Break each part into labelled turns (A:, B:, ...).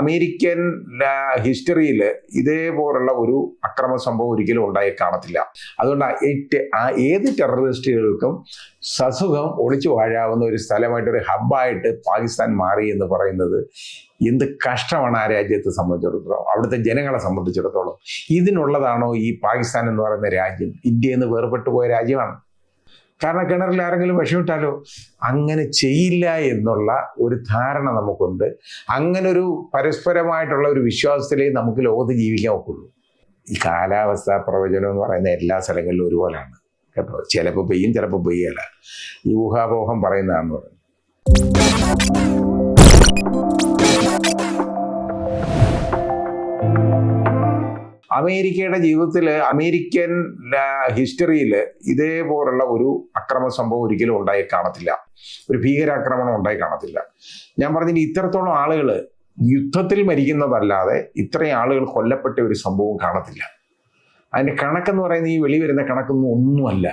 A: American ഹിസ്റ്ററിയിൽ ഇതേപോലുള്ള ഒരു അക്രമ സംഭവം ഒരിക്കലും ഉണ്ടായി കാണത്തില്ല. അതുകൊണ്ട് ഏത് ടെററിസ്റ്റുകൾക്കും സസുഖം ഒളിച്ചു വാഴാവുന്ന ഒരു സ്ഥലമായിട്ട് ഒരു ഹബ്ബായിട്ട് പാകിസ്ഥാൻ മാറി എന്ന് പറയുന്നത് എന്ത് കഷ്ടമാണ് ആ രാജ്യത്തെ സംബന്ധിച്ചിടത്തോളം അവിടുത്തെ ജനങ്ങളെ സംബന്ധിച്ചിടത്തോളം. ഇതിനുള്ളതാണോ ഈ പാകിസ്ഥാൻ എന്ന് പറയുന്ന രാജ്യം? ഇന്ത്യ എന്ന് വേർപെട്ടു പോയ രാജ്യമാണ്. കാരണം കിണറിൽ ആരെങ്കിലും വിഷമിട്ടാലോ? അങ്ങനെ ചെയ്യില്ല എന്നുള്ള ഒരു ധാരണ നമുക്കുണ്ട്. അങ്ങനെ ഒരു പരസ്പരമായിട്ടുള്ള ഒരു വിശ്വാസത്തിലേ നമുക്ക് ലോകത്ത് ജീവിക്കാൻ ഒക്കുള്ളൂ. ഈ കാലാവസ്ഥാ പ്രവചനം എന്ന് പറയുന്ന എല്ലാ സ്ഥലങ്ങളിലും ഒരുപോലാണ്. കേട്ടോ? ചിലപ്പോൾ പെയ്യും ചിലപ്പോൾ പെയ്യല. ഈ ഊഹാപോഹം പറയുന്നതാണെന്ന് പറയും അമേരിക്കയുടെ ജീവിതത്തിൽ അമേരിക്കൻ ഹിസ്റ്ററിയിൽ ഇതേപോലുള്ള ഒരു അക്രമ സംഭവം ഒരിക്കലും ഉണ്ടായി കാണത്തില്ല. ഒരു ഭീകരാക്രമണം ഉണ്ടായി കാണത്തില്ല. ഞാൻ പറഞ്ഞിട്ട് ഇത്രത്തോളം ആളുകൾ യുദ്ധത്തിൽ മരിക്കുന്നതല്ലാതെ ഇത്രയും ആളുകൾ കൊല്ലപ്പെട്ട ഒരു സംഭവം കാണത്തില്ല. അതിന്റെ കണക്കെന്ന് പറയുന്ന ഈ വെളി വരുന്ന കണക്കൊന്നും ഒന്നുമല്ല.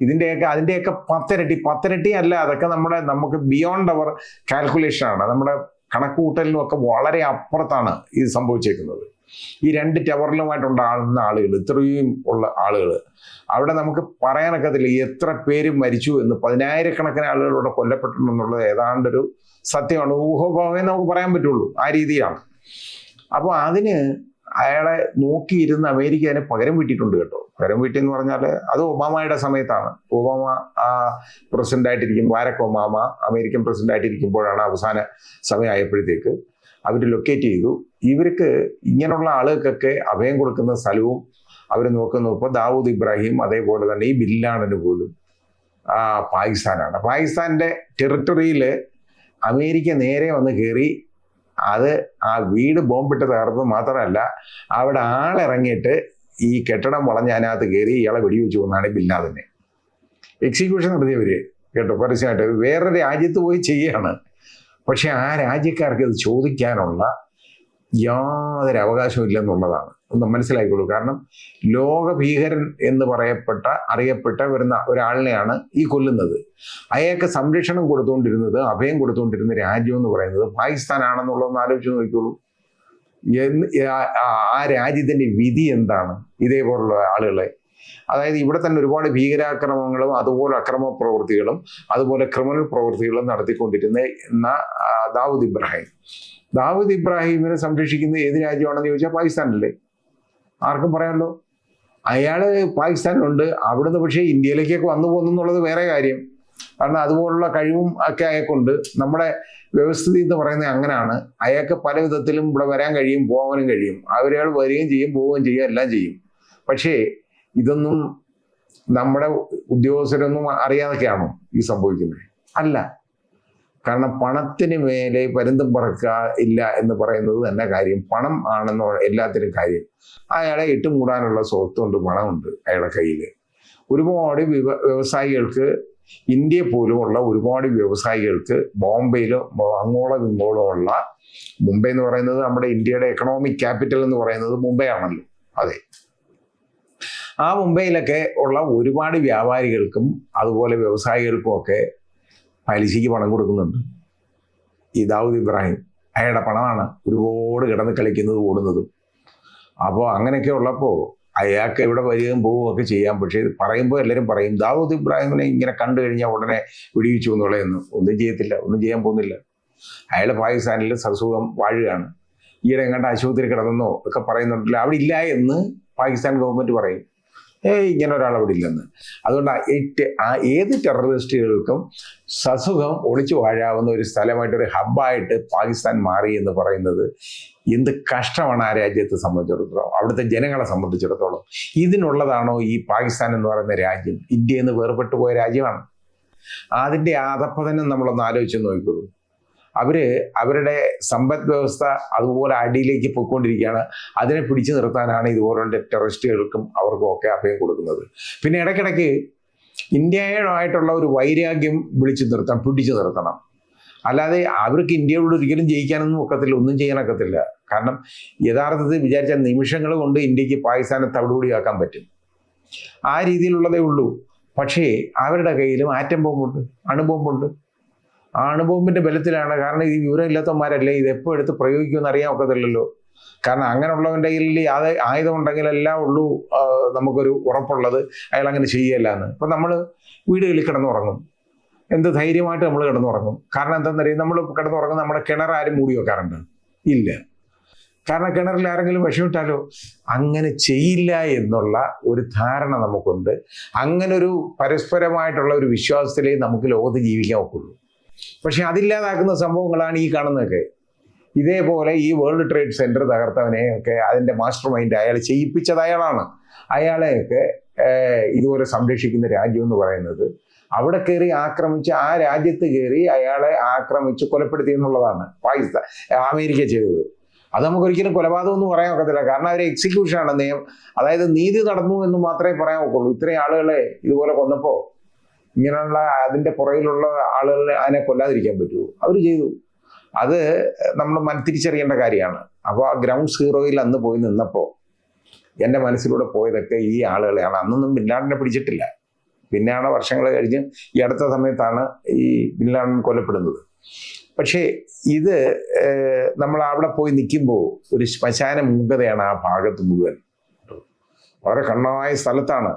A: ഇതിന്റെയൊക്കെ അതിന്റെയൊക്കെ പത്തിരട്ടി പത്തിരട്ടി അല്ല അതൊക്കെ നമ്മുടെ നമുക്ക് ബിയോണ്ട് അവർ കാൽക്കുലേഷൻ ആണ്. നമ്മുടെ കണക്കുകൂട്ടലിനും ഒക്കെ വളരെ അപ്പുറത്താണ് ഇത് സംഭവിച്ചേക്കുന്നത്. ഈ രണ്ട് ടവറിലുമായിട്ടുണ്ടാകുന്ന ആളുകൾ ഇത്രയും ഉള്ള ആളുകൾ അവിടെ നമുക്ക് പറയാനൊക്കത്തില്ല എത്ര പേര് മരിച്ചു എന്ന്. പതിനായിരക്കണക്കിന് ആളുകളോടെ കൊല്ലപ്പെട്ടു എന്നുള്ളത് ഏതാണ്ടൊരു സത്യമാണ്. ഊഹോഭാവമേ നമുക്ക് പറയാൻ പറ്റുള്ളൂ. ആ രീതിയാണ് അപ്പോൾ അതിന് അയാളെ നോക്കിയിരുന്ന് അമേരിക്ക അതിനെ പകരം വീട്ടിയിട്ടുണ്ട് കേട്ടോ. പകരം വീട്ടി എന്ന് പറഞ്ഞാൽ അത് ഒബാമയുടെ സമയത്താണ്. ഒബാമ പ്രസിഡന്റ് ആയിട്ടിരിക്കും ബാരക് ഒബാമ അമേരിക്കൻ പ്രസിഡന്റ് ആയിട്ടിരിക്കുമ്പോഴാണ് അവസാന സമയമായപ്പോഴത്തേക്ക്. അവർ ലൊക്കേറ്റ് ചെയ്തു. ഇവർക്ക് ഇങ്ങനെയുള്ള ആളുകൾക്കൊക്കെ അഭയം കൊടുക്കുന്ന സ്ഥലവും അവർ നോക്കുന്നു. ഇപ്പോൾ ദാവൂദ് ഇബ്രാഹിം അതേപോലെ തന്നെ ഈ ബില്ലാണിന് പോലും പാകിസ്ഥാനാണ്. പാകിസ്ഥാന്റെ ടെറിട്ടറിയിൽ അമേരിക്ക നേരെ വന്ന് കയറി അത് ആ വീട് ബോംബിട്ട് തകർന്നത് മാത്രമല്ല അവിടെ ആളിറങ്ങിയിട്ട് ഈ കെട്ടിടം വളഞ്ഞ് അതിനകത്ത് കയറി ഇയാളെ വെടിവെച്ചു കൊന്നാണ് ബില്ലാദിനെ. എക്സിക്യൂഷൻ നടത്തിയവര് കേട്ടോ പരസ്യമായിട്ട്. വേറെ രാജ്യത്ത് പോയി ചെയ്യാണ്. പക്ഷെ ആ രാജ്യക്കാർക്ക് ഇത് ചോദിക്കാനുള്ള യാതൊരു അവകാശവും ഇല്ലെന്നുള്ളതാണ്. ഒന്ന് മനസ്സിലായിക്കോളൂ കാരണം ലോക ഭീകരൻ എന്ന് പറയപ്പെട്ട അറിയപ്പെട്ട വരുന്ന ഒരാളിനെയാണ് ഈ കൊല്ലുന്നത്. അയാൾക്ക് സംരക്ഷണം കൊടുത്തുകൊണ്ടിരുന്നത് അഭയം കൊടുത്തുകൊണ്ടിരുന്ന രാജ്യം എന്ന് പറയുന്നത് പാകിസ്ഥാൻ പാകിസ്ഥാനാണെന്നുള്ളതൊന്ന് ആലോചിച്ച് നോക്കിക്കോളൂ. ആ- രാജ്യത്തിന്റെ വിധി എന്താണ്? ഇതേപോലുള്ള ആളുകളെ അതായത് ഇവിടെ തന്നെ ഒരുപാട് ഭീകരാക്രമണങ്ങളും അതുപോലെ അക്രമ പ്രവൃത്തികളും അതുപോലെ ക്രിമിനൽ പ്രവൃത്തികളും നടത്തിക്കൊണ്ടിരുന്ന ദാവൂദ് ഇബ്രാഹിം. ദാവൂദ് ഇബ്രാഹിമിനെ സംരക്ഷിക്കുന്ന ഏത് രാജ്യമാണെന്ന് ചോദിച്ചാൽ പാകിസ്ഥാനല്ലേ? ആർക്കും പറയാമല്ലോ. അയാൾ പാകിസ്ഥാനിലുണ്ട്. അവിടുന്ന് പക്ഷേ ഇന്ത്യയിലേക്കൊക്കെ വന്നു പോകുന്നു എന്നുള്ളത് വേറെ കാര്യം. കാരണം അതുപോലുള്ള കഴിവും ഒക്കെ അയാൾക്കുണ്ട്. നമ്മുടെ വ്യവസ്ഥിതി എന്ന് പറയുന്നത് അങ്ങനെയാണ്. അയാൾക്ക് പല വിധത്തിലും ഇവിടെ വരാൻ കഴിയും പോകാനും കഴിയും. അവരയാൾ വരികയും ചെയ്യും പോവുകയും ചെയ്യും എല്ലാം ചെയ്യും. പക്ഷേ ഇതൊന്നും നമ്മുടെ ഉദ്യോഗസ്ഥരൊന്നും അറിയാതൊക്കെയാണോ ഈ സംഭവിക്കുന്നത്. അല്ല. കാരണം പണത്തിന് മേലെ പരുന്തും പറക്കുക ഇല്ല എന്ന് പറയുന്നത് തന്നെ കാര്യം. പണം ആണെന്ന് എല്ലാത്തിനും കാര്യം. അയാളെ ഇട്ടുമൂടാനുള്ള സ്വത്തുണ്ട് പണമുണ്ട് അയാളുടെ കയ്യിൽ ഒരുപാട് വ്യവ വ്യവസായികൾക്ക് ഇന്ത്യ പോലുമുള്ള ഒരുപാട് വ്യവസായികൾക്ക് ബോംബെയിലോ അങ്ങോളം ഇങ്ങോളം ഉള്ള മുംബൈ എന്ന് പറയുന്നത് നമ്മുടെ ഇന്ത്യയുടെ എക്കണോമിക് ക്യാപിറ്റൽ എന്ന് പറയുന്നത് മുംബൈ ആണല്ലോ അതെ. ആ മുംബൈയിലൊക്കെ ഉള്ള ഒരുപാട് വ്യാപാരികൾക്കും അതുപോലെ വ്യവസായികൾക്കും ഒക്കെ പലിശയ്ക്ക് പണം കൊടുക്കുന്നുണ്ട്. ഈ ദാവൂദ് ഇബ്രാഹിം. അയാളുടെ പണമാണ് ഒരുപാട് കിടന്ന് കളിക്കുന്നത് ഓടുന്നതും. അപ്പോൾ അങ്ങനെയൊക്കെ ഉള്ളപ്പോൾ അയാൾക്ക് ഇവിടെ വരികയും പോവുകയും ഒക്കെ ചെയ്യാം. പക്ഷേ പറയുമ്പോൾ എല്ലാവരും പറയും ദാവൂദ് ഇബ്രാഹിമിനെ ഇങ്ങനെ കണ്ടു കഴിഞ്ഞാൽ ഉടനെ വിടിവിച്ചു എന്നുള്ളതെന്ന് ഒന്നും ചെയ്യത്തില്ല ഒന്നും ചെയ്യാൻ പോകുന്നില്ല. അയാൾ പാകിസ്ഥാനിൽ സസുഖം വാഴുകയാണ്. ഈയിടെ എങ്ങാണ്ട് ആശുപത്രി കിടന്നെന്നോ ഒക്കെ പറയുന്നുണ്ടല്ലോ അവിടെ ഇല്ല എന്ന് പാകിസ്ഥാൻ ഗവൺമെന്റ് പറയും. ഏയ് ഇങ്ങനെ ഒരാൾ അവിടെ ഇല്ലെന്ന്. അതുകൊണ്ട് ആ ഏത് ടെററിസ്റ്റുകൾക്കും സസുഖം ഒളിച്ചു വാഴാവുന്ന ഒരു സ്ഥലമായിട്ട് ഒരു ഹബ്ബായിട്ട് പാകിസ്ഥാൻ മാറി എന്ന് പറയുന്നത് എന്ത് കഷ്ടമാണ് ആ രാജ്യത്തെ സംബന്ധിച്ചിടത്തോളം അവിടുത്തെ ജനങ്ങളെ സംബന്ധിച്ചിടത്തോളം. ഇതിനുള്ളതാണോ ഈ പാകിസ്ഥാൻ എന്ന് പറയുന്ന രാജ്യം? ഇന്ത്യ എന്ന് വേർപെട്ടു പോയ രാജ്യമാണ്. അതിന്റെ ആതപ്പതനം നമ്മളൊന്ന് ആലോചിച്ച് നോക്കിക്കോളൂ. അവർ അവരുടെ സമ്പദ് വ്യവസ്ഥ അതുപോലെ അടിയിലേക്ക് പോയിക്കൊണ്ടിരിക്കുകയാണ്. അതിനെ പിടിച്ചു നിർത്താനാണ് ഇതുപോലുള്ള ടെററിസ്റ്റുകൾക്കും അവർക്കും ഒക്കെ അഭയം കൊടുക്കുന്നത്. പിന്നെ ഇടയ്ക്കിടയ്ക്ക് ഇന്ത്യയുമായിട്ടുള്ള ഒരു വൈരാഗ്യം വിളിച്ചു നിർത്തണം പിടിച്ചു നിർത്തണം. അല്ലാതെ അവർക്ക് ഇന്ത്യയോട് ഒരിക്കലും ജയിക്കാനൊന്നും ഒക്കത്തില്ല ഒന്നും ചെയ്യാനൊക്കത്തില്ല. കാരണം യഥാർത്ഥത്തിൽ വിചാരിച്ച നിമിഷങ്ങൾ കൊണ്ട് ഇന്ത്യയ്ക്ക് പാകിസ്ഥാനെ തവിടുപൊടിയാക്കാൻ പറ്റും. ആ രീതിയിലുള്ളതേ ഉള്ളൂ. പക്ഷേ അവരുടെ കയ്യിലും ആറ്റം ബോംബുണ്ട് അണുബോംബുണ്ട്. ആ അണുബോംബിന്റെ ബലത്തിലാണ്. കാരണം ഈ വിവരമില്ലാത്തവന്മാരല്ലേ ഇത് എപ്പോൾ എടുത്ത് പ്രയോഗിക്കുമെന്ന് അറിയാൻ ഒക്കത്തില്ലല്ലോ കാരണം അങ്ങനെയുള്ളവന്റെ കയ്യിൽ അത് ആയുധം ഉണ്ടെങ്കിലെല്ലാം ഉള്ളൂ നമുക്കൊരു ഉറപ്പുള്ളത്. അയാൾ അങ്ങനെ ചെയ്യല്ല എന്ന്. അപ്പം നമ്മൾ വീടുകളിൽ കിടന്നുറങ്ങും. എന്ത് ധൈര്യമായിട്ട് നമ്മൾ കിടന്നുറങ്ങും. കാരണം എന്താണെന്നറിയാം നമ്മൾ കിടന്നുറങ്ങും നമ്മുടെ കിണർ ആരും മൂടി വെക്കാറുണ്ട്. ഇല്ല. കാരണം കിണറിൽ ആരെങ്കിലും വിഷമിട്ടാലോ? അങ്ങനെ ചെയ്യില്ല എന്നുള്ള ഒരു ധാരണ നമുക്കുണ്ട്. അങ്ങനെ ഒരു പരസ്പരമായിട്ടുള്ള ഒരു വിശ്വാസത്തിലേ നമുക്ക് ലോകത്ത് ജീവിക്കാൻ ഒക്കുള്ളൂ. പക്ഷെ അതില്ലാതാക്കുന്ന സംഭവങ്ങളാണ് ഈ കാണുന്നതൊക്കെ. ഇതേപോലെ ഈ വേൾഡ് ട്രേഡ് സെന്റർ തകർത്തവനെ ഒക്കെ അതിന്റെ മാസ്റ്റർ മൈൻഡ് അയാൾ ചെയ്യിപ്പിച്ചത് അയാളാണ്. അയാളെയൊക്കെ ഇതുപോലെ സംരക്ഷിക്കുന്ന രാജ്യം എന്ന് പറയുന്നത്. അവിടെ കയറി ആക്രമിച്ച് ആ രാജ്യത്ത് കയറി അയാളെ ആക്രമിച്ച് കൊലപ്പെടുത്തി എന്നുള്ളതാണ് പാകിസ്ഥാൻ അമേരിക്ക ചെയ്തത്. അത് നമുക്ക് ഒരിക്കലും കൊലപാതകം എന്ന് പറയാൻ ഒക്കത്തില്ല. കാരണം അവർ എക്സിക്യൂഷൻ ആണ് നിയമം. അതായത് നീതി നടന്നു എന്ന് മാത്രമേ പറയാൻ ഒക്കുള്ളൂ ഇത്രയും ആളുകളെ ഇതുപോലെ കൊന്നപ്പോ ഇങ്ങനെയുള്ള അതിന്റെ പുറകിലുള്ള ആളുകളെ അതിനെ കൊല്ലാതിരിക്കാൻ പറ്റുമോ അവർ ചെയ്തു. അത് നമ്മൾ മന തിരിച്ചറിയേണ്ട കാര്യമാണ്. അപ്പോൾ ആ ഗ്രൗണ്ട് സീറോയിൽ അന്ന് പോയി നിന്നപ്പോൾ എന്റെ മനസ്സിലൂടെ പോയതൊക്കെ ഈ ആളുകളെയാണ്. അന്നൊന്നും ബിൻലാഡിനെ പിടിച്ചിട്ടില്ല. പിന്നെയാണ് വർഷങ്ങൾ കഴിഞ്ഞ് ഈ അടുത്ത സമയത്താണ് ഈ ബിൻലാഡൻ കൊല്ലപ്പെടുന്നത്. പക്ഷേ ഇത് നമ്മൾ അവിടെ പോയി നിൽക്കുമ്പോൾ ഒരു ശ്മശാന മൂകതയാണ് ആ ഭാഗത്ത് മുഴുവൻ. വളരെ കണ്ണമായ സ്ഥലത്താണ്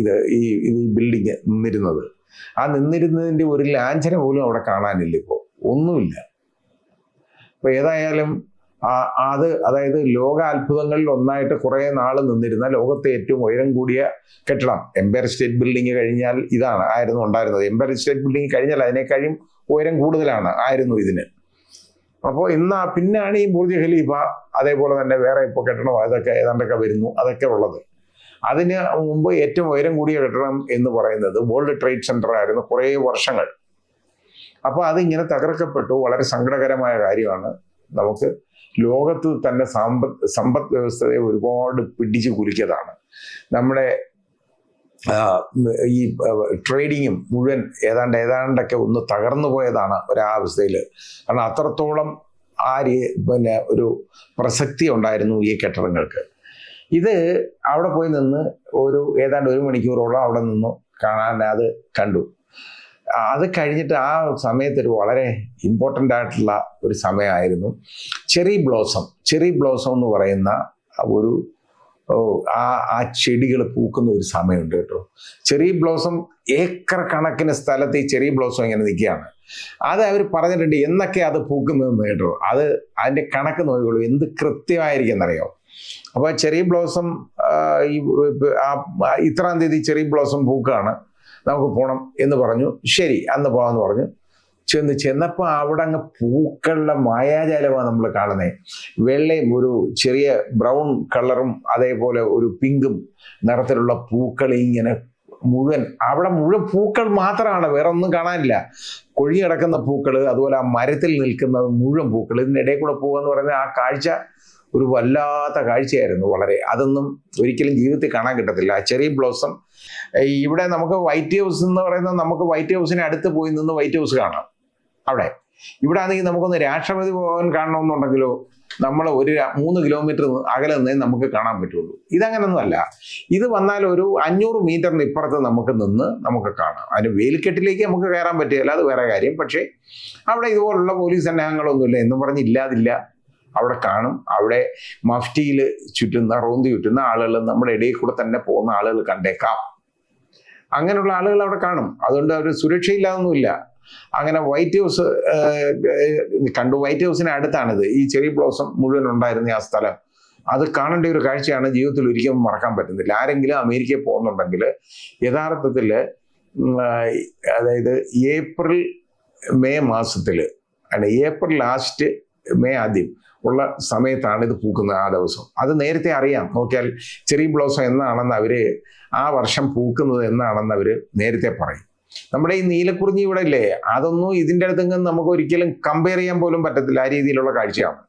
A: ഇത് ഈ ഈ ബിൽഡിങ് നിന്നിരുന്നത്. ആ നിന്നിരുന്നതിന്റെ ഒരു ലാഞ്ചന പോലും അവിടെ കാണാനില്ല ഇപ്പോൾ ഒന്നുമില്ല. അപ്പൊ ഏതായാലും ആ- അത് അതായത് ലോക അത്ഭുതങ്ങളിൽ ഒന്നായിട്ട് കുറെ നാൾ നിന്നിരുന്ന ലോകത്തെ ഏറ്റവും ഉയരം കൂടിയ കെട്ടിടം. എംപയർ സ്റ്റേറ്റ് ബിൽഡിംഗ് കഴിഞ്ഞാൽ ഇതാണ് ആയിരുന്നു ഉണ്ടായിരുന്നത്. എംപയർ സ്റ്റേറ്റ് ബിൽഡിംഗ് കഴിഞ്ഞാൽ അതിനേക്കാളും ഉയരം കൂടുതലാണ് ആയിരുന്നു ഇതിന്. അപ്പോൾ ഇന്ന് പിന്നാണ് ഈ ബുർജ് ഖലീഫ അതേപോലെ തന്നെ വേറെ ഇപ്പോൾ കെട്ടണം അതൊക്കെ ഏതാണ്ടൊക്കെ വരുന്നു അതൊക്കെ ഉള്ളത്. അതിന് മുമ്പ് ഏറ്റവും ഉയരം കൂടിയ കെട്ടിടം എന്ന് പറയുന്നത് വേൾഡ് ട്രേഡ് സെന്റർ ആയിരുന്നു കുറേ വർഷങ്ങൾ. അപ്പോൾ അതിങ്ങനെ തകർക്കപ്പെട്ടു. വളരെ സങ്കടകരമായ കാര്യമാണ്. നമുക്ക് ലോകത്ത് തന്നെ സമ്പദ് സമ്പദ് വ്യവസ്ഥയെ ഒരുപാട് പിടിച്ചു കുലുക്കിയതാണ്. നമ്മുടെ ഈ ട്രേഡിങ്ങും മുഴുവൻ ഏതാണ്ട് ഏതാണ്ടൊക്കെ ഒന്ന് തകർന്നു പോയതാണ് ഒരാവസ്ഥയിൽ. കാരണം അത്രത്തോളം ആ പിന്നെ ഒരു പ്രസക്തി ഉണ്ടായിരുന്നു ഈ കെട്ടിടങ്ങൾക്ക്. ഇത് അവിടെ പോയി നിന്ന് ഒരു ഏതാണ്ട് ഒരു മണിക്കൂറോളം അവിടെ നിന്ന് കാണാൻ അത് കണ്ടു. അത് കഴിഞ്ഞിട്ട് ആ സമയത്ത് ഒരു വളരെ ഇമ്പോർട്ടന്റ് ആയിട്ടുള്ള ഒരു സമയമായിരുന്നു. ചെറി ബ്ലോസം ചെറി ബ്ലോസം എന്ന് പറയുന്ന ഒരു ആ ആ ചെടികൾ പൂക്കുന്ന ഒരു സമയമുണ്ട് കേട്ടോ. ചെറി ബ്ലോസം ഏക്കർ കണക്കിന് സ്ഥലത്ത് ഈ ചെറി ബ്ലോസം ഇങ്ങനെ നിൽക്കുകയാണ്. അത് അവർ പറഞ്ഞിട്ടുണ്ട് എന്നൊക്കെ അത് പൂക്കുന്നതെന്ന് കേട്ടോ. അത് അതിന്റെ കണക്ക് നോക്കിക്കോളൂ എന്ത് കൃത്യമായിരിക്കും എന്നറിയോ? അപ്പോൾ ചെറി ബ്ലോസം ഈ ഇത്രാം തീയതി ചെറിയ ബ്ലോസം പൂക്കാണ്. നമുക്ക് പോകണം എന്ന് പറഞ്ഞു. ശരി അന്ന് പോകാമെന്ന് പറഞ്ഞു. ചെന്ന് ചെന്നപ്പോൾ അവിടെ അങ്ങ് പൂക്കളുടെ മായാജാലമാണ് നമ്മൾ കാണുന്നത് വെള്ളയും ഒരു ചെറിയ ബ്രൗൺ കളറും അതേപോലെ ഒരു പിങ്കും നിറത്തിലുള്ള പൂക്കൾ ഇങ്ങനെ മുഴുവൻ അവിടെ മുഴുവൻ പൂക്കൾ മാത്രമാണ്. വേറെ ഒന്നും കാണാനില്ല. കൊഴി കിടക്കുന്ന പൂക്കൾ അതുപോലെ ആ മരത്തിൽ നിൽക്കുന്ന മുഴുവൻ പൂക്കൾ ഇതിനിടയിൽ കൂടെ പോകുക എന്ന് പറയുന്നത് ആ കാഴ്ച ഒരു വല്ലാത്ത കാഴ്ചയായിരുന്നു വളരെ. അതൊന്നും ഒരിക്കലും ജീവിതത്തിൽ കാണാൻ കിട്ടത്തില്ല. ചെറി ബ്ലോസം ഇവിടെ നമുക്ക് വൈറ്റ് ഹൗസ് എന്ന് പറയുന്നത് നമുക്ക് വൈറ്റ് ഹൗസിന് അടുത്ത് പോയി നിന്ന് വൈറ്റ് ഹൗസ് കാണാം. അവിടെ. ഇവിടെ ആണെങ്കിൽ നമുക്കൊന്ന് രാഷ്ട്രപതി ഭവൻ കാണണമെന്നുണ്ടെങ്കിലോ നമ്മൾ ഒരു മൂന്ന് കിലോമീറ്റർ അകലെ നിന്നേ നമുക്ക് കാണാൻ പറ്റുള്ളൂ. ഇതങ്ങനൊന്നുമല്ല. ഇത് വന്നാൽ ഒരു അഞ്ഞൂറ് മീറ്ററിന് ഇപ്പുറത്ത് നമുക്ക് നിന്ന് നമുക്ക് കാണാം. അതിന് വേലിക്കെട്ടിലേക്ക് നമുക്ക് കയറാൻ പറ്റുകയില്ല അത് വേറെ കാര്യം. പക്ഷേ അവിടെ ഇതുപോലുള്ള പോലീസ് സന്നാഹങ്ങളൊന്നുമില്ല. എന്നും പറഞ്ഞ് ഇല്ലാതില്ല. അവിടെ കാണും. അവിടെ മഫ്റ്റിയിൽ ചുറ്റുന്ന റോന്തി ചുറ്റുന്ന ആളുകൾ നമ്മുടെ ഇടയിൽ കൂടെ തന്നെ പോകുന്ന ആളുകൾ കണ്ടേക്കാം. അങ്ങനെയുള്ള ആളുകൾ അവിടെ കാണും. അതുകൊണ്ട് അവർ സുരക്ഷയില്ലാതൊന്നുമില്ല. അങ്ങനെ വൈറ്റ് ഹൗസ് കണ്ടു. വൈറ്റ് ഹൗസിന് അടുത്താണിത്. ഈ ചെറിയ ബ്ലോസം മുഴുവൻ ഉണ്ടായിരുന്ന ആ സ്ഥലം. അത് കാണേണ്ട ഒരു കാഴ്ചയാണ് ജീവിതത്തിൽ ഒരിക്കലും മറക്കാൻ പറ്റുന്നില്ല. ആരെങ്കിലും അമേരിക്കയിൽ പോകുന്നുണ്ടെങ്കിൽ യഥാർത്ഥത്തിൽ അതായത് ഏപ്രിൽ മെയ് മാസത്തിൽ അല്ല ഏപ്രിൽ ലാസ്റ്റ് മെയ് ആദ്യം ഉള്ള സമയത്താണ് ഇത് പൂക്കുന്നത് ആ ദിവസം. അത് നേരത്തെ അറിയാം. നോക്കിയാൽ ചെറി ബ്ലോസം എന്നാണെന്ന് അവർ ആ വർഷം പൂക്കുന്നത് എന്നാണെന്ന് അവർ നേരത്തെ പറയും. നമ്മുടെ ഈ നീലക്കുറിഞ്ഞി ഇവിടെ ഇല്ലേ? അതൊന്നും ഇതിന്റെ അടുത്ത് നമുക്ക് ഒരിക്കലും കമ്പയർ ചെയ്യാൻ പോലും പറ്റത്തില്ല. ആ രീതിയിലുള്ള കാഴ്ചയാണ്.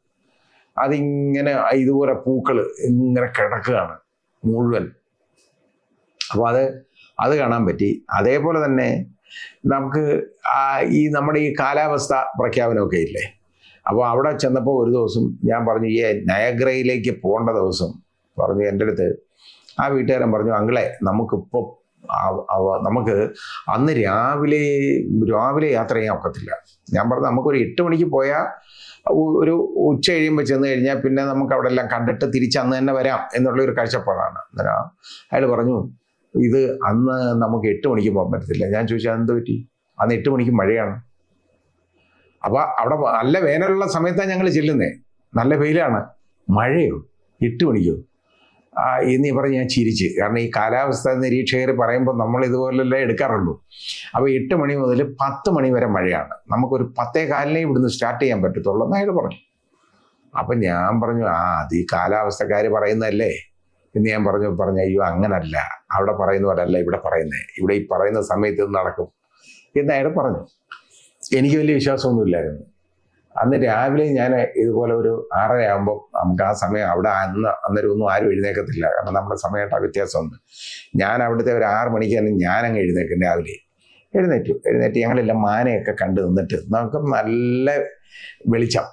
A: അതിങ്ങനെ ഇതുപോലെ പൂക്കൾ ഇങ്ങനെ കിടക്കുകയാണ് മുഴുവൻ. അപ്പോൾ അത് അത് കാണാൻ പറ്റി. അതേപോലെ തന്നെ നമുക്ക് ഈ നമ്മുടെ ഈ കാലാവസ്ഥ പ്രഖ്യാപനമൊക്കെ ഇല്ലേ? അപ്പോൾ അവിടെ ചെന്നപ്പോൾ ഒരു ദിവസം ഞാൻ പറഞ്ഞു ഈ നയഗ്രയിലേക്ക് പോകേണ്ട ദിവസം പറഞ്ഞു എന്റെ അടുത്ത്. ആ വീട്ടുകാരൻ പറഞ്ഞു അങ്ങളെ നമുക്കിപ്പോൾ നമുക്ക് അന്ന് രാവിലെ രാവിലെ യാത്ര ചെയ്യാൻ ഒക്കത്തില്ല. ഞാൻ പറഞ്ഞു നമുക്കൊരു എട്ട് മണിക്ക് പോയാൽ ഒരു ഉച്ച കഴിയുമ്പോൾ ചെന്ന് കഴിഞ്ഞാൽ പിന്നെ നമുക്ക് അവിടെ എല്ലാം കണ്ടിട്ട് തിരിച്ച് അന്ന് തന്നെ വരാം എന്നുള്ള ഒരു കാഴ്ചപ്പാടാണ്. അന്നേരം അയാൾ പറഞ്ഞു ഇത് അന്ന് നമുക്ക് എട്ട് മണിക്ക് പോകാൻ പറ്റത്തില്ല. ഞാൻ ചോദിച്ചാൽ എന്ത് പറ്റി? അന്ന് എട്ട് മണിക്ക് മഴയാണ്? അപ്പൊ അവിടെ നല്ല വേനലുള്ള സമയത്താണ് ഞങ്ങൾ ചെല്ലുന്നേ. നല്ല വെയിലാണ്. മഴയോ? എട്ട് മണിക്കോ? എന്നീ പറഞ്ഞ് ഞാൻ ചിരിച്ച്. കാരണം ഈ കാലാവസ്ഥ നിരീക്ഷകർ പറയുമ്പോൾ നമ്മൾ ഇതുപോലെല്ലാം എടുക്കാറുള്ളൂ. അപ്പോൾ എട്ട് മണി മുതൽ പത്ത് മണി വരെ മഴയാണ്. നമുക്കൊരു പത്തേ കാലിനെ ഇവിടുന്ന് സ്റ്റാർട്ട് ചെയ്യാൻ പറ്റത്തുള്ളൂ എന്ന് അയാൾ പറഞ്ഞു. അപ്പം ഞാൻ പറഞ്ഞു ആ അത് ഈ കാലാവസ്ഥക്കാർ പറയുന്നതല്ലേ? എന്ന് ഞാൻ പറഞ്ഞു പറഞ്ഞു അയ്യോ അങ്ങനല്ല. അവിടെ പറയുന്ന അല്ല ഇവിടെ പറയുന്നത് ഇവിടെ ഈ പറയുന്ന സമയത്ത് നടക്കും. എന്ന് അയാൾ പറഞ്ഞു. എനിക്ക് വലിയ വിശ്വാസമൊന്നുമില്ലായിരുന്നു. അന്ന് രാവിലെ ഞാൻ ഇതുപോലെ ഒരു ആറര ആകുമ്പോൾ നമുക്ക് ആ സമയം അവിടെ അന്ന് അന്നേരം ഒന്നും ആരും എഴുന്നേക്കത്തില്ല കാരണം നമ്മുടെ സമയമായിട്ട് വ്യത്യാസമുണ്ട് ഞാൻ അവിടുത്തെ ഒരു ആറ് മണിക്ക് തന്നെ ഞാനങ്ങ് എഴുന്നേക്കും രാവിലെ. എഴുന്നേറ്റു. എഴുന്നേറ്റ് ഞങ്ങളെല്ലാം മാനയൊക്കെ കണ്ടു നിന്നിട്ട് നമുക്ക് നല്ല വെളിച്ചം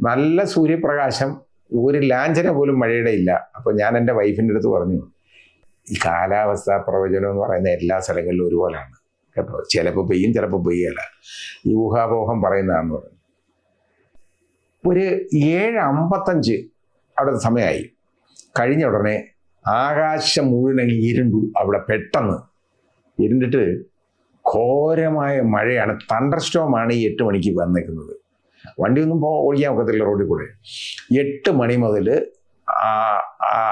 A: നല്ല സൂര്യപ്രകാശം ഒരു ലാഞ്ചന പോലും മഴയുടെ ഇല്ല. അപ്പോൾ ഞാൻ എന്റെ വൈഫിന്റെ അടുത്ത് പറഞ്ഞു ഈ കാലാവസ്ഥ പ്രവചനം എന്ന് പറയുന്ന എല്ലാ സ്ഥലങ്ങളിലും ഒരുപോലെയാണ്. കേട്ടോ. ചിലപ്പോൾ പെയ്യും ചിലപ്പോൾ പെയ്യല ഈ ഊഹാപോഹം പറയുന്നതാന്ന് പറഞ്ഞു. ഒരു ഏഴ് അമ്പത്തഞ്ച് അവിടെ സമയമായി. കഴിഞ്ഞ ഉടനെ ആകാശം മുഴുവൻ ഇരുണ്ടു. അവിടെ പെട്ടെന്ന് ഇരുണ്ടിട്ട് ഘോരമായ മഴയാണ്. തണ്ടർ സ്റ്റോമാണ് ഈ എട്ട് മണിക്ക് വന്നേക്കുന്നത്. വണ്ടിയൊന്നും പോ ഓടിക്കാൻ ഒക്കത്തില്ല റോഡിൽ കൂടെ. എട്ട് മണി മുതൽ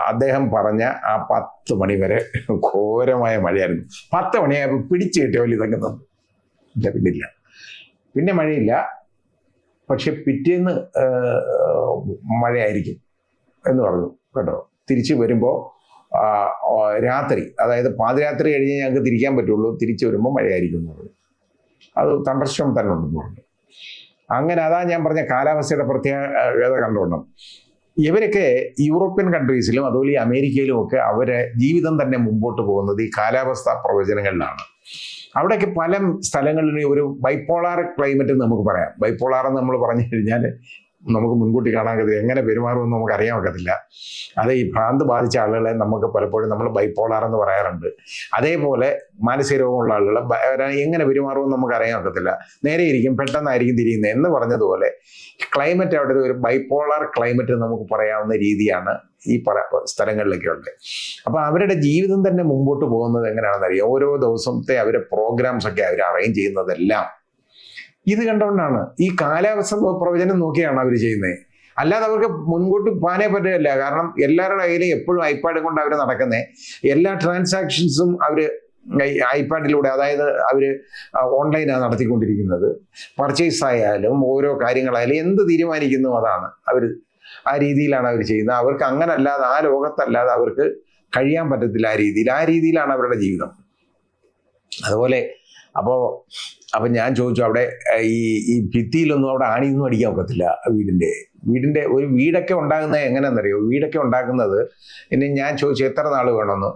A: അദ്ദേഹം പറഞ്ഞ ആ പത്ത് മണി വരെ ഘോരമായ മഴയായിരുന്നു. പത്ത് മണിയായപ്പോൾ പിടിച്ചു കിട്ടിയ വലിയ ഇല്ല പിന്നില്ല. പിന്നെ മഴയില്ല. പക്ഷെ പിറ്റേന്ന് മഴയായിരിക്കും എന്ന് പറഞ്ഞു. കേട്ടോ? തിരിച്ചു വരുമ്പോൾ രാത്രി അതായത് പാതിരാത്രി കഴിഞ്ഞ് ഞങ്ങൾക്ക് തിരിക്കാൻ പറ്റുള്ളൂ. തിരിച്ചു വരുമ്പോൾ മഴയായിരിക്കും എന്ന് പറഞ്ഞു. അത് തണ്ടർഷ്ടം തന്നെ ഉണ്ടെന്ന് പറഞ്ഞു. അങ്ങനെ അതാ ഞാൻ പറഞ്ഞ കാലാവസ്ഥയുടെ പ്രത്യേകത കണ്ടുകൊണ്ടും ഇവരൊക്കെ യൂറോപ്യൻ കൺട്രീസിലും അതുപോലെ അമേരിക്കയിലും ഒക്കെ അവരെ ജീവിതം തന്നെ മുമ്പോട്ട് പോകുന്നത് ഈ കാലാവസ്ഥാ പ്രവചനങ്ങളിലാണ്. അവിടെയൊക്കെ പല സ്ഥലങ്ങളിലും ഒരു ബൈപ്പോളാർ ക്ലൈമറ്റ് നമുക്ക് പറയാം. ബൈപ്പോളാർ എന്ന് നമ്മൾ പറഞ്ഞു കഴിഞ്ഞാൽ നമുക്ക് മുൻകൂട്ടി കാണാൻ കഴിയും. എങ്ങനെ പെരുമാറുമെന്ന് നമുക്ക് അറിയാൻ ഒക്കത്തില്ല. അത് ഈ ഭ്രാന്ത് ബാധിച്ച ആളുകളെ നമുക്ക് പലപ്പോഴും നമ്മൾ ബൈപ്പോളാർ എന്ന് പറയാറുണ്ട്. അതേപോലെ മാനസിക രോഗമുള്ള ആളുകൾ എങ്ങനെ പെരുമാറുമെന്ന് നമുക്ക് അറിയാൻ ഒക്കത്തില്ല. നേരെ ഇരിക്കും പെട്ടെന്നായിരിക്കും തിരിയുന്നത്. എന്ന് പറഞ്ഞതുപോലെ ക്ലൈമറ്റ് അവിടുത്തെ ഒരു ബൈപ്പോളാർ ക്ലൈമറ്റ് നമുക്ക് പറയാവുന്ന രീതിയാണ് ഈ പറ സ്ഥലങ്ങളിലൊക്കെ ഉണ്ട് അപ്പൊ അവരുടെ ജീവിതം തന്നെ മുമ്പോട്ട് പോകുന്നത് എങ്ങനെയാണെന്ന് അറിയാം ഓരോ ദിവസത്തെ അവരുടെ പ്രോഗ്രാംസ് ഒക്കെ അവർ അറേഞ്ച് ചെയ്യുന്നതെല്ലാം ഇത് കണ്ടുകൊണ്ടാണ് ഈ കാലാവസ്ഥ പ്രവചനം നോക്കിയാണ് അവർ ചെയ്യുന്നത് അല്ലാതെ അവർക്ക് മുൻകൂട്ടി പാനേ പറ്റുകയല്ല. കാരണം എല്ലാവരുടെ കയ്യിലും എപ്പോഴും ഐപാഡ് കൊണ്ട് അവർ നടക്കുന്നത് എല്ലാ ട്രാൻസാക്ഷൻസും അവർ ഐപാഡിലൂടെ അതായത് അവർ ഓൺലൈനാണ് നടത്തിക്കൊണ്ടിരിക്കുന്നത്. പർച്ചേസ് ആയാലും ഓരോ കാര്യങ്ങളായാലും എന്ത് തീരുമാനിക്കുന്നു അതാണ് അവർ ആ രീതിയിലാണ് അവർ ചെയ്യുന്നത്. അവർക്ക് അങ്ങനെ അല്ലാതെ ആ ലോകത്തല്ലാതെ അവർക്ക് കഴിയാൻ പറ്റത്തില്ല ആ രീതിയിൽ. ആ രീതിയിലാണ് അവരുടെ ജീവിതം. അതുപോലെ അപ്പോൾ അപ്പം ഞാൻ ചോദിച്ചു അവിടെ ഈ ഈ ഭിത്തിയിലൊന്നും അവിടെ ആണിയൊന്നും അടിക്കാൻ ഒക്കത്തില്ല വീടിന്റെ. വീടിന്റെ ഒരു വീടൊക്കെ ഉണ്ടാകുന്നത് എങ്ങനെയാണെന്നറിയോ? വീടൊക്കെ ഉണ്ടാക്കുന്നത് ഇനി ഞാൻ ചോദിച്ചു എത്ര നാൾ വേണമെന്ന്?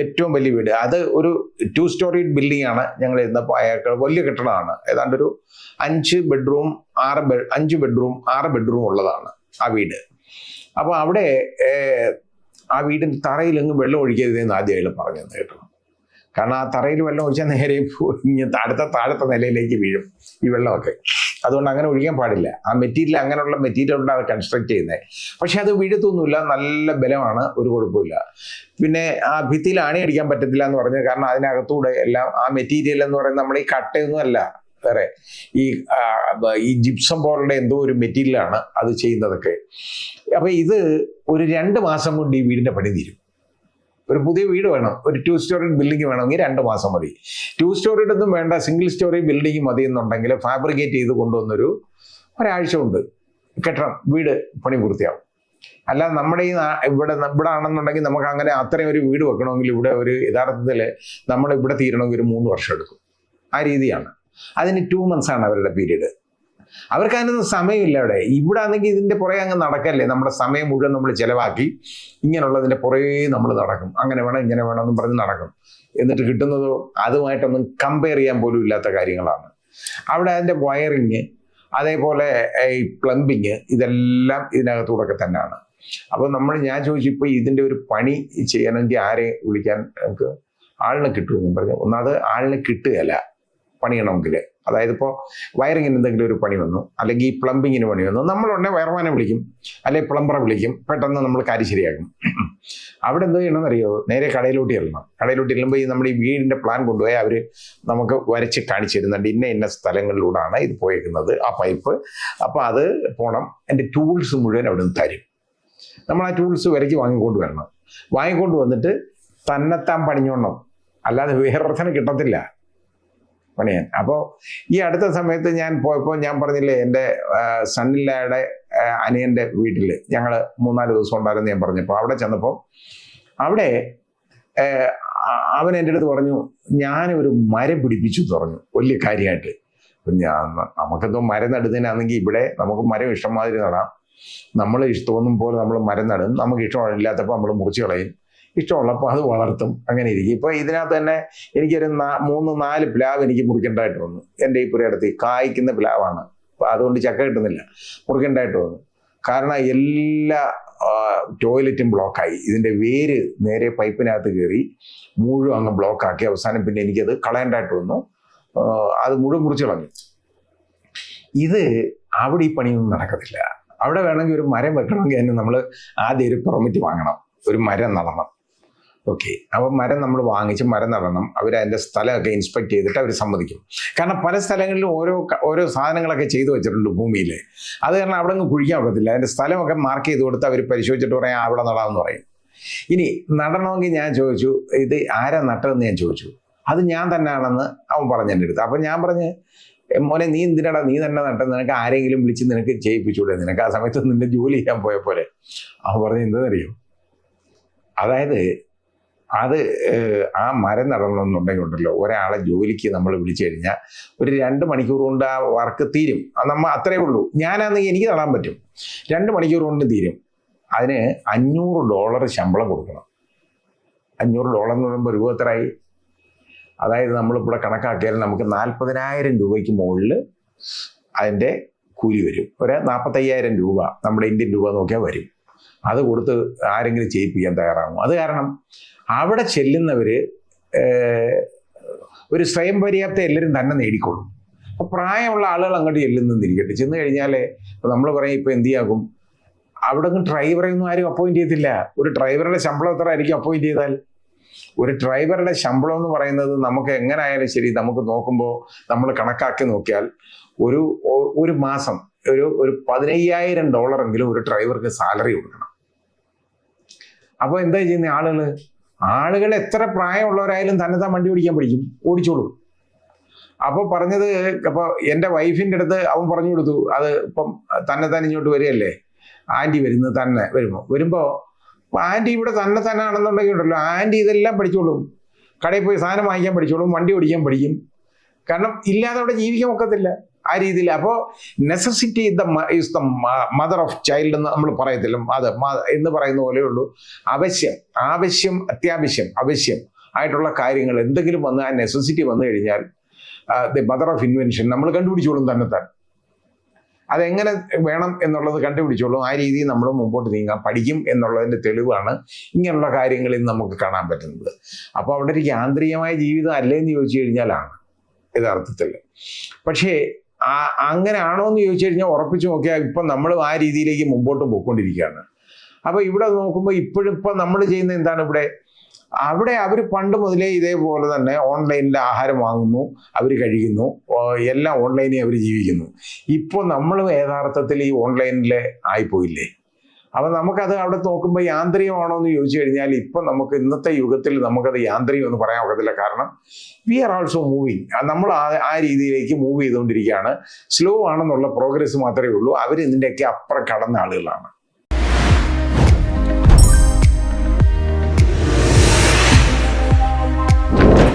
A: ഏറ്റവും വലിയ വീട്. അത് ഒരു ടു സ്റ്റോറി ബിൽഡിംഗ് ആണ് ഞങ്ങൾ ഇരുന്നപ്പോൾ അയാൾക്ക് വലിയ കെട്ടിടമാണ്. ഏതാണ്ട് ഒരു അഞ്ച് ബെഡ്റൂം ആറ് ബെഡ് അഞ്ച് ബെഡ്റൂം ആറ് ബെഡ്റൂം ഉള്ളതാണ് ആ വീട്. അപ്പോൾ അവിടെ ആ വീടിന്റെ തറയിലെങ്ങും വെള്ളം ഒഴിക്കരുതെന്ന് ആദ്യം അയാൾ പറഞ്ഞു കേട്ടോ. കാരണം ആ തറയിൽ വെള്ളം ഒഴിച്ചാൽ നേരെ ഇങ്ങനെ താഴത്തെ താഴത്തെ നിലയിലേക്ക് വീഴും ഈ വെള്ളമൊക്കെ. അതുകൊണ്ട് അങ്ങനെ ഒഴിക്കാൻ പാടില്ല. ആ മെറ്റീരിയൽ അങ്ങനെയുള്ള മെറ്റീരിയൽ കൊണ്ട് അത് കൺസ്ട്രക്ട് ചെയ്യുന്നത് പക്ഷെ അത് വീഴത്തൊന്നുമില്ല. നല്ല ബലമാണ്. ഒരു കുഴപ്പമില്ല പിന്നെ ആ ഭിത്തിയിൽ ആണി അടിക്കാൻ പറ്റത്തില്ല എന്ന് പറഞ്ഞത് കാരണം അതിനകത്തൂടെ എല്ലാം ആ മെറ്റീരിയൽ എന്ന് പറയുന്നത് നമ്മൾ ഈ കട്ടയൊന്നും അല്ല. വേറെ ഈ ഈ ജിപ്സം പോലുള്ള എന്തോ ഒരു മെറ്റീരിയലാണ് അത് ചെയ്യുന്നതൊക്കെ. അപ്പൊ ഇത് ഒരു രണ്ട് മാസം കൊണ്ട് ഈ വീടിന്റെ പണി തീരും. ഒരു പുതിയ വീട് വേണം. ഒരു ടു സ്റ്റോറി ബിൽഡിംഗ് വേണമെങ്കിൽ രണ്ട് മാസം മതി. ടു സ്റ്റോറിയുടെ ഒന്നും വേണ്ട സിംഗിൾ സ്റ്റോറി ബിൽഡിംഗ് മതി എന്നുണ്ടെങ്കിൽ ഫാബ്രിക്കേറ്റ് ചെയ്ത് കൊണ്ടുവന്നൊരു ഒരാഴ്ച ഉണ്ട് കെട്ടണം വീട് പണി പൂർത്തിയാവും. അല്ലാതെ നമ്മുടെ ഈ ഇവിടെ ഇവിടെ ആണെന്നുണ്ടെങ്കിൽ നമുക്ക് അങ്ങനെ അത്രയും ഒരു വീട് വെക്കണമെങ്കിൽ ഇവിടെ ഒരു യഥാർത്ഥത്തിൽ നമ്മൾ ഇവിടെ തീരണമെങ്കിൽ ഒരു മൂന്ന് വർഷം എടുക്കും. ആ രീതിയാണ്. അതിന് ടു മന്ത്സ് ആണ് അവരുടെ പീരീഡ് അവർക്ക് അതിനൊന്നും സമയമില്ല അവിടെ. ഇവിടെ ആണെങ്കിൽ ഇതിന്റെ പുറകെ അങ്ങ് നടക്കല്ലേ? നമ്മുടെ സമയം മുഴുവൻ നമ്മൾ ചിലവാക്കി ഇങ്ങനെയുള്ളതിന്റെ പുറകെ നമ്മൾ നടക്കും. അങ്ങനെ വേണം ഇങ്ങനെ വേണം എന്നും പറഞ്ഞ് നടക്കും. എന്നിട്ട് കിട്ടുന്നതോ അതുമായിട്ടൊന്നും കമ്പയർ ചെയ്യാൻ പോലും ഇല്ലാത്ത കാര്യങ്ങളാണ്. അവിടെ അതിന്റെ വയറിങ് അതേപോലെ ഈ പ്ലംബിങ് ഇതെല്ലാം ഇതിനകത്തൂടെ തന്നെയാണ് അപ്പോൾ നമ്മൾ ഞാൻ ചോദിച്ചു ഇപ്പോൾ ഇതിന്റെ ഒരു പണി ചെയ്യണമെങ്കിൽ ആരെ വിളിക്കാൻ നമുക്ക് ആളിനെ കിട്ടുമെന്നും പറഞ്ഞു. ഒന്നാമത് ആളിനെ കിട്ടുകയല്ല പണിയണമെങ്കിൽ. അതായത് ഇപ്പോൾ വയറിങ്ങിന് എന്തെങ്കിലും ഒരു പണി വന്നു അല്ലെങ്കിൽ പ്ലംബിങ്ങിന് പണി വന്നു നമ്മളുടനെ വയർമാനെ വിളിക്കും അല്ലെങ്കിൽ പ്ലംബറെ വിളിക്കും പെട്ടെന്ന് നമ്മൾ കാര്യം ശരിയാക്കും. അവിടെ എന്തോ ചെയ്യണമെന്നറിയോ? നേരെ കടയിലോട്ട് ചെല്ലണം. കടയിലോട്ട് ചെല്ലുമ്പോൾ ഈ നമ്മുടെ ഈ വീടിന്റെ പ്ലാൻ കൊണ്ടുപോയി അവർ നമുക്ക് വരച്ച് കാണിച്ചു തരുന്നുണ്ട്. ഇന്ന ഇന്ന സ്ഥലങ്ങളിലൂടെയാണ് ഇത് പോയേക്കുന്നത് ആ പൈപ്പ് അപ്പോൾ അത് പോകണം എന്റെ ടൂൾസ് മുഴുവൻ അവിടെ നിന്ന് തരും. നമ്മൾ ആ ടൂൾസ് വരയ്ക്ക് വാങ്ങിക്കൊണ്ട് വരണം. വാങ്ങിക്കൊണ്ട് വന്നിട്ട് തന്നെത്താൻ പണിഞ്ഞോണം. അല്ലാതെ വേറൊരുത്തനെ കിട്ടത്തില്ല. പണിയാൻ. അപ്പോൾ ഈ അടുത്ത സമയത്ത് ഞാൻ പോയപ്പോൾ ഞാൻ പറഞ്ഞില്ലേ എന്റെ സണ്ണില്ലയുടെ അനിയന്റെ വീട്ടിൽ ഞങ്ങൾ മൂന്നാൽ ദിവസം ഉണ്ടായിരുന്നു ഞാൻ പറഞ്ഞപ്പോൾ അവിടെ ചെന്നപ്പോൾ അവിടെ അവൻ എന്റെ അടുത്ത് പറഞ്ഞു ഞാനൊരു മരം പിടിപ്പിച്ചു തുറഞ്ഞു വലിയ കാര്യമായിട്ട് ഞാൻ നമുക്കെന്തോ മരം നടുന്നതിനാണെങ്കിൽ ഇവിടെ നമുക്ക് മരം ഇഷ്ടംമാതിരി നടാം. നമ്മൾ തോന്നും പോലെ നമ്മൾ മരം നടും. നമുക്ക് ഇഷ്ടമില്ലാത്തപ്പോൾ നമ്മൾ മുറിച്ച് കളയും. ഇഷ്ടമുള്ളപ്പോൾ അത് വളർത്തും. അങ്ങനെ ഇരിക്കും. ഇപ്പോൾ ഇതിനകത്ത് തന്നെ എനിക്കൊരു മൂന്ന് നാല് പ്ലാവ് എനിക്ക് മുറിക്കേണ്ടതായിട്ട് വന്നു. എന്റെ ഈ പുരയിടത്ത് കായ്ക്കുന്ന പ്ലാവാണ്. അപ്പോൾ അതുകൊണ്ട് ചക്ക കിട്ടുന്നില്ല. മുറിക്കേണ്ടതായിട്ട് വന്നു. കാരണം എല്ലാ ടോയ്ലറ്റും ബ്ലോക്കായി. ഇതിന്റെ വേര് നേരെ പൈപ്പിനകത്ത് കയറി മുഴുവൻ അങ്ങ് ബ്ലോക്കാക്കി. അവസാനം പിന്നെ എനിക്കത് കളയേണ്ടതായിട്ട് വന്നു. അത് മുഴുവൻ മുറിച്ച് കളഞ്ഞു. ഇത് അവിടെ ഈ പണിയൊന്നും നടക്കത്തില്ല. അവിടെ വേണമെങ്കിൽ ഒരു മരം വെക്കണമെങ്കിൽ തന്നെ നമ്മൾ ആദ്യം ഒരു പെർമിറ്റ് വാങ്ങണം. ഒരു മരം നടണം. ഓക്കെ അപ്പം മരം നമ്മൾ വാങ്ങിച്ച് മരം നടണം. അവർ അതിന്റെ സ്ഥലമൊക്കെ ഇൻസ്പെക്ട് ചെയ്തിട്ട് അവർ സമ്മതിക്കും. കാരണം പല സ്ഥലങ്ങളിലും ഓരോ ഓരോ സാധനങ്ങളൊക്കെ ചെയ്തു വെച്ചിട്ടുണ്ട് ഭൂമിയിൽ അത് കാരണം അവിടെ നിന്ന് കുഴിക്കാൻ പറ്റത്തില്ല. അതിന്റെ സ്ഥലമൊക്കെ മാർക്ക് ചെയ്ത് കൊടുത്ത് അവർ പരിശോധിച്ചിട്ട് പറയാം അവിടെ നടാമെന്ന് പറയും. ഇനി നടണമെങ്കിൽ ഞാൻ ചോദിച്ചു ഇത് ആരാ നട്ടതെന്ന് ഞാൻ ചോദിച്ചു. അത് ഞാൻ തന്നെയാണെന്ന് അവൻ പറഞ്ഞു എന്റെ അടുത്ത്. അപ്പം ഞാൻ പറഞ്ഞ് മോനെ നീ എന്തിനാടാ നീ തന്നെ നട്ടത്? നിനക്ക് ആരെങ്കിലും വിളിച്ച് നിനക്ക് ചെയ്യിപ്പിച്ചൂടെ? നിനക്ക് ആ സമയത്ത് നിന്റെ ജോലി ചെയ്യാൻ പോയ പോലെ അവൻ പറഞ്ഞു എന്തെന്നറിയോ? അതായത് അത് ആ മരം നടണമെന്നുണ്ടെങ്കിൽ ഉണ്ടല്ലോ ഒരാളെ ജോലിക്ക് നമ്മൾ വിളിച്ചു കഴിഞ്ഞാൽ ഒരു രണ്ട് മണിക്കൂർ കൊണ്ട് ആ വർക്ക് തീരും. നമ്മൾ നമ്മ അത്രേ ഉള്ളൂ. ഞാനാണെങ്കിൽ എനിക്ക് നടാൻ പറ്റും. രണ്ട് മണിക്കൂർ കൊണ്ട് തീരും. അതിന് അഞ്ഞൂറ് ഡോളർ ശമ്പളം കൊടുക്കണം. അഞ്ഞൂറ് ഡോളർ എന്ന് പറയുമ്പോൾ രൂപ എത്രയായി അതായത് നമ്മളിവിടെ കണക്കാക്കിയാൽ നമുക്ക് നാൽപ്പതിനായിരം രൂപയ്ക്ക് മുകളിൽ അതിന്റെ കൂലി വരും. ഒരു നാൽപ്പത്തയ്യായിരം രൂപ നമ്മുടെ ഇന്ത്യൻ രൂപ നോക്കിയാൽ വരും. അത് കൊടുത്ത് ആരെങ്കിലും ചെയ്യിപ്പിക്കാൻ തയ്യാറാകും അത് കാരണം അവിടെ ചെല്ലുന്നവർ ഒരു സ്വയം പര്യാപ്തം എല്ലാവരും തന്നെ നേടിക്കൊള്ളും. അപ്പോൾ പ്രായമുള്ള ആളുകൾ അങ്ങോട്ട് ചെല്ലുന്നിരിക്കട്ടെ ചെന്ന് കഴിഞ്ഞാൽ ഇപ്പം നമ്മൾ പറയും ഇപ്പം എന്ത് ചെയ്യാകും അവിടെ ഒന്നും ഡ്രൈവറെ ഒന്നും ആരും അപ്പോയിന്റ് ചെയ്തില്ല ഒരു ഡ്രൈവറുടെ ശമ്പളം എത്ര ആയിരിക്കും അപ്പോയിന്റ് ചെയ്താൽ? ഒരു ഡ്രൈവറുടെ ശമ്പളം എന്ന് പറയുന്നത് നമുക്ക് എങ്ങനെ ആയാലും ശരി നമുക്ക് നോക്കുമ്പോൾ നമ്മൾ കണക്കാക്കി നോക്കിയാൽ ഒരു ഒരു മാസം ഒരു ഒരു പതിനയ്യായിരം ഡോളറെങ്കിലും ഒരു ഡ്രൈവർക്ക് സാലറി കൊടുക്കണം. അപ്പോൾ എന്താ ചെയ്യുന്ന ആളുകൾ ആളുകൾ എത്ര പ്രായമുള്ളവരായാലും തന്നെ താൻ വണ്ടി ഓടിക്കാൻ പഠിക്കും. ഓടിച്ചോളൂ. അപ്പോൾ പറഞ്ഞത് അപ്പോൾ എന്റെ വൈഫിന്റെ അടുത്ത് അവൻ പറഞ്ഞു കൊടുത്തു. അത് ഇപ്പം തന്നെ തന്നെ ഇങ്ങോട്ട് വരികയല്ലേ? ആന്റി വരുന്നത് തന്നെ വരുമ്പോൾ വരുമ്പോൾ ആന്റി ഇവിടെ തന്നെ തന്നെ ആണെന്നുണ്ടെങ്കിൽ ഉണ്ടല്ലോ. ആന്റി ഇതെല്ലാം പഠിച്ചോളും. കടയിൽ പോയി സാധനം വാങ്ങിക്കാൻ പഠിച്ചോളും വണ്ടി ഓടിക്കാൻ പഠിക്കും. കാരണം ഇല്ലാതെ അവിടെ ജീവിക്കാൻ ഒക്കത്തില്ല. ആ രീതിയിൽ. അപ്പോൾ necessity the is the mother of child എന്ന് നമ്മൾ പറയത്തില്ല. അത് എന്ന് പറയുന്ന പോലെ അവശ്യം ആവശ്യം അത്യാവശ്യം അവശ്യം ആയിട്ടുള്ള കാര്യങ്ങൾ എന്തെങ്കിലും വന്ന് ആ നെസസിറ്റി വന്നു കഴിഞ്ഞാൽ ദ മദർ ഓഫ് ഇൻവെൻഷൻ നമ്മൾ കണ്ടുപിടിച്ചോളും തന്നെ താൻ അതെങ്ങനെ വേണം എന്നുള്ളത് കണ്ടുപിടിച്ചോളും ആ രീതിയിൽ നമ്മൾ മുമ്പോട്ട് നീങ്ങാൻ പഠിക്കും എന്നുള്ളതിന്റെ തെളിവാണ് ഇങ്ങനെയുള്ള കാര്യങ്ങളിൽ നമുക്ക് കാണാൻ പറ്റുന്നത്. അപ്പോൾ അവിടെ ഒരു യാന്ത്രികമായ ജീവിതം അല്ലേന്ന് ചോദിച്ചു കഴിഞ്ഞാലാണ്. യഥാർത്ഥത്തിൽ. പക്ഷേ ആ അങ്ങനെ ആണോ എന്ന് ചോദിച്ചു കഴിഞ്ഞാൽ ഉറപ്പിച്ചു നോക്കിയാൽ ഇപ്പം നമ്മൾ ആ രീതിയിലേക്ക് മുമ്പോട്ട് പോയിക്കൊണ്ടിരിക്കുകയാണ്. അപ്പോൾ ഇവിടെ നോക്കുമ്പോൾ ഇപ്പോഴും ഇപ്പം നമ്മൾ ചെയ്യുന്ന എന്താണ് ഇവിടെ? അവിടെ അവർ പണ്ട് മുതലേ ഇതേപോലെ തന്നെ ഓൺലൈനിൽ ആഹാരം വാങ്ങുന്നു അവർ കഴിക്കുന്നു എല്ലാം ഓൺലൈനിൽ അവർ ജീവിക്കുന്നു. ഇപ്പോൾ നമ്മൾ യഥാർത്ഥത്തിൽ ഈ ഓൺലൈനിൽ ആയിപ്പോയില്ലേ? അപ്പം നമുക്കത് അവിടെ നോക്കുമ്പോൾ യാന്ത്രികമാണോ എന്ന് ചോദിച്ചു കഴിഞ്ഞാൽ ഇപ്പം നമുക്ക് ഇന്നത്തെ യുഗത്തിൽ നമുക്കത് യാന്ത്രികം എന്ന് പറയാൻ ഒക്കത്തില്ല. കാരണം വി ആർ ആൾസോ മൂവിങ് നമ്മൾ ആ ആ രീതിയിലേക്ക് മൂവ് ചെയ്തുകൊണ്ടിരിക്കുകയാണ്. സ്ലോ ആണെന്നുള്ള പ്രോഗ്രസ് മാത്രമേ ഉള്ളൂ. അവർ ഇതിന്റെയൊക്കെ അപ്പുറം കടന്ന ആളുകളാണ്.